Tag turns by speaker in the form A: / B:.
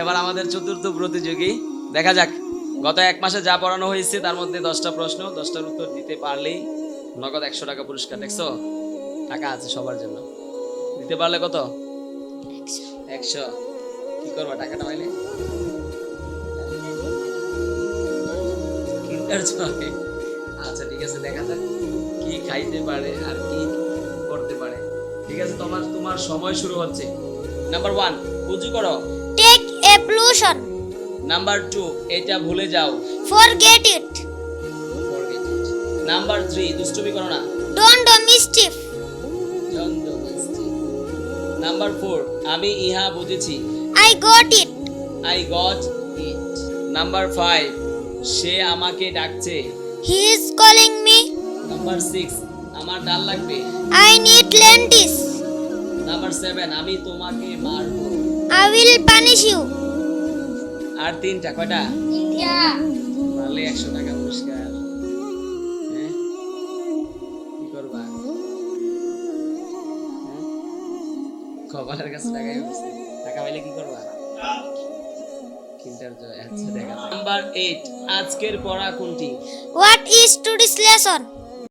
A: এবার আমাদের চতুর্থ প্রতিযোগী। দেখা যাক, গত এক মাসে যা পড়ানো হয়েছে, তার মধ্যে দশটা প্রশ্ন, দশটার উত্তর দিতে পারলেই নগদ একশো টাকা পুরস্কার, দেখছ? টাকা আছে সবার জন্য। দিতে পারলে কত? একশো। কি করবা, টাকাটা পাইলে? আচ্ছা ঠিক আছে, দেখা যাক কি খাইতে পারে আর কি করতে পারে। ঠিক আছে, তোমার তোমার সময় শুরু হচ্ছে। নাম্বার ওয়ান উজু করো।
B: Take pollution.
A: নাম্বার টু এটা ভুলে যাও
B: Forget it.
A: নাম্বার থ্রি দুষ্টুমি করো না
B: Don't do mischief.
A: Number four আমি ইহা বুঝেছি
B: I got it.
A: I got it number five সে আমাকে ডাকছে
B: He is calling me.
A: Number six আমার ডাল লাগবে
B: I need lentils.
A: Number seven আমি তোমাকে মারবো
B: I will punish you.
A: আর তিনটা কয়টা. পারলে একশো টাকা পুরস্কার। হ্যাঁ? কি করবা? হ্যাঁ? কপালের কাছে টাকাই বসে টাকা পাইলে কি করবা? নাম্বার আজকের পড়া কোনটি?
B: What is today's lesson?